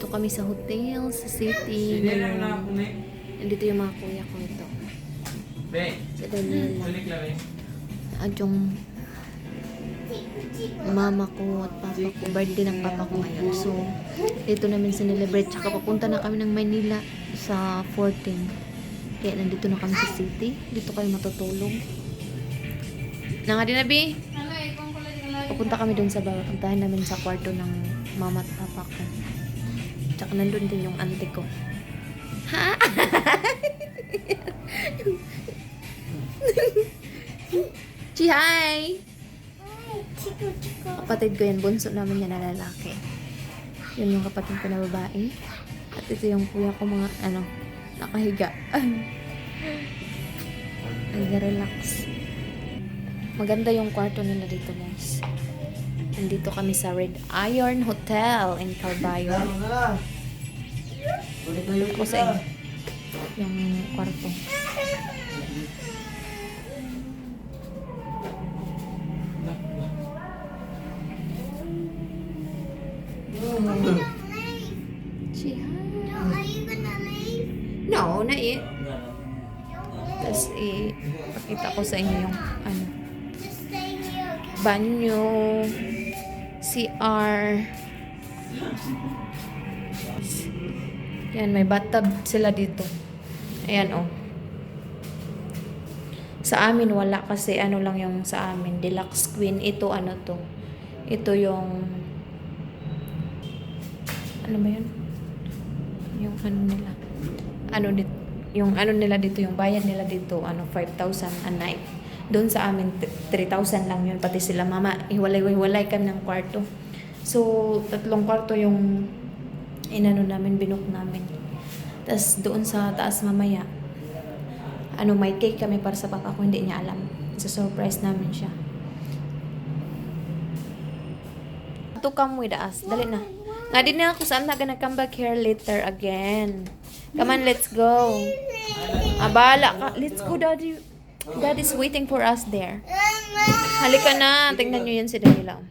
Nandito kami sa hotel, sa city. Ngayon, nandito yung mga kuya ko ito. Si Daniela. At yung mama ko at papa ko. Birthday ng papa ko ngayon. So, dito namin sinelebrate. Tsaka papunta na kami ng Manila sa 14. Kaya nandito na kami sa city. Dito kayo matutulog. Nanga din na, Bi? Papunta kami dun sa baba. Puntahan namin sa kwarto ng mama at papa ko. Tsaka nandun din yung auntie ko. Ha? Chihay! Kapatid ko yan. Bunso namin yan na lalaki. Yun yung kapatid ko na babae. At ito yung kuya ko mga ano, nakahiga. Nag-relax. Maganda yung kwarto nila dito guys. Nandito kami sa Red Iron Hotel in Calbayo. Ko sa inyo. Yung kwarto. No, na it. Tapos eh, pakita ko sa inyo yung ano, banyo, CR. Yan, may bathtub sila dito. Ayan, oh. Sa amin, wala kasi ano lang yung sa amin. Deluxe Queen. Ito, ano to. Ito yung... Ano ba yun? Yung ano nila. Ano dito. Yung ano nila dito, yung bayad nila dito, ano, 5,000 a night. Doon sa amin, t- 3,000 lang yun. Pati sila, mama, hiwalay-hiwalay kami ng kwarto. So, tatlong kwarto yung inano namin, binook namin. Tapos doon sa taas mamaya, ano, may cake kami para sa papa ko, hindi niya alam. Sa surprise namin siya. To come with us. Dali na. Nga din na ako saan na gonna come back here later again. Come on, let's go. Abala ka. Let's go, daddy. Daddy's waiting for us there. Halika na. Tingnan nyo yan si Daniela.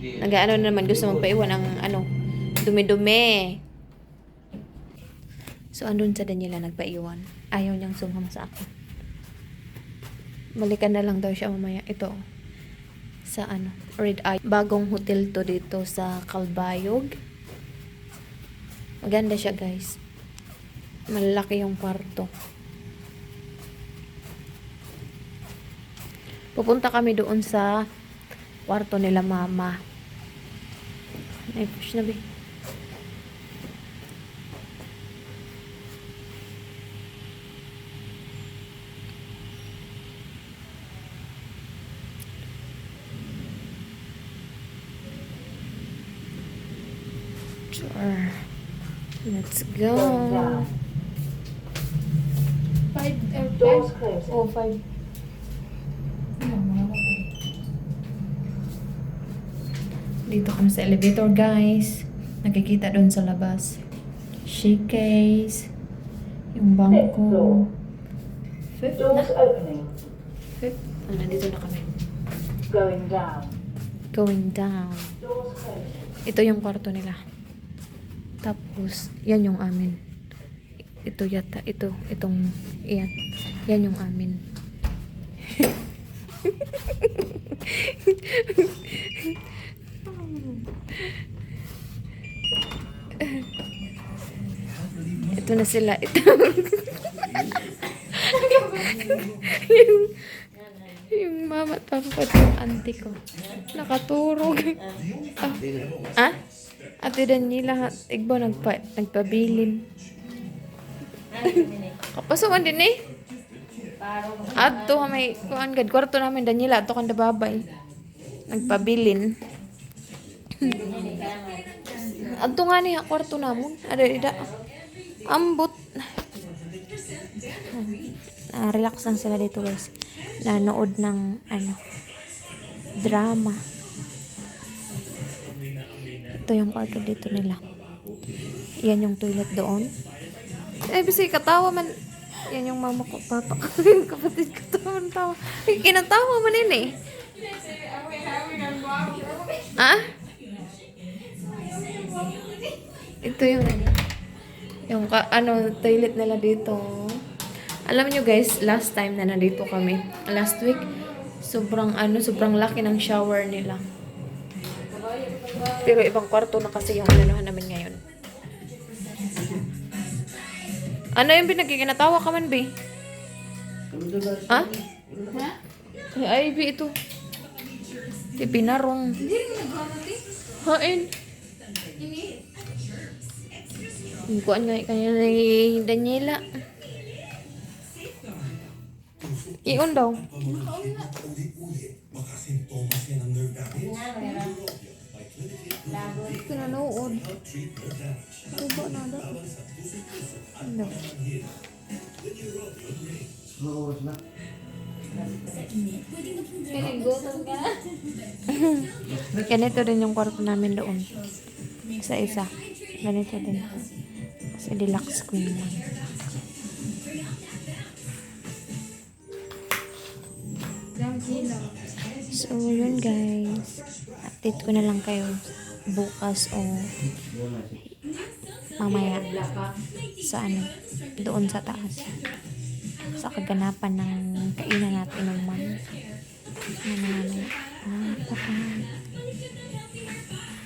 Nag-ano na naman. Gusto magpaiwan ng ano, dumi-dumi. So, andun sa Daniela nagpaiwan. Ayaw niyang sumama sa akin. Balikan na lang daw siya mamaya. Ito. Sa ano, Red Eye. Bagong hotel to dito sa Calbayog. Maganda siya, guys. Malaki yung kwarto. Pupunta kami doon sa kwarto nila mama. Ay, push na, be. Sure. Let's go. Five, uh, five. Oh, five. Dito kami sa elevator, guys. Nakikita doon sa labas. Showcase. Yung bangko. Fifth na. Fifth. Ah, nandito na kami. Going down. Going down. Ito yung kwarto nila. Tapos, yan yung amin. Ito yata, ito, itong, yan. Yan yung amin. ito na sila. Ito. yung, yung mama at papa ko yung auntie ko. Nakaturog. ah? ah? Ate Daniela, igbo nagpa, nagpabilin. Kapasukan din eh. Adto may kuan gad kwarto namin Daniela ato kan babay. Nagpabilin. Adto nga ni kwarto namon. Ada ida. Ambot. Ah, relax lang sila dito guys. Nanood ng ano drama. Ito yung kwarto dito nila. Yan yung toilet doon. Eh, bisi katawa man. Yan yung mama ko, papa ko, yung kapatid ko, tawa ng tawa. Ay, kinatawa man yun eh. Ah? Ito yung yung ka, ano, toilet nila dito. Alam nyo guys, last time na nandito kami, last week, sobrang ano, sobrang laki ng shower nila. Pero ibang kwarto na kasi yung ano namin ngayon. Ano yung pinagkikinatawa ka man, be? Ha? Ay, Ivy, ito. Ti pinarong. Hain. Ang kuan nga kanya ni Daniela. Iyon daw. Pinanood. Tubo na daw. Ano? Ganito din yung kwarto namin doon. Sa isa. Ganito din. Sa deluxe queen lang. So, yun guys. Update ko na lang kayo bukas o mamaya sa ano, doon sa taas. Sa kaganapan ng kainan natin naman. Ano namin. Ah, bye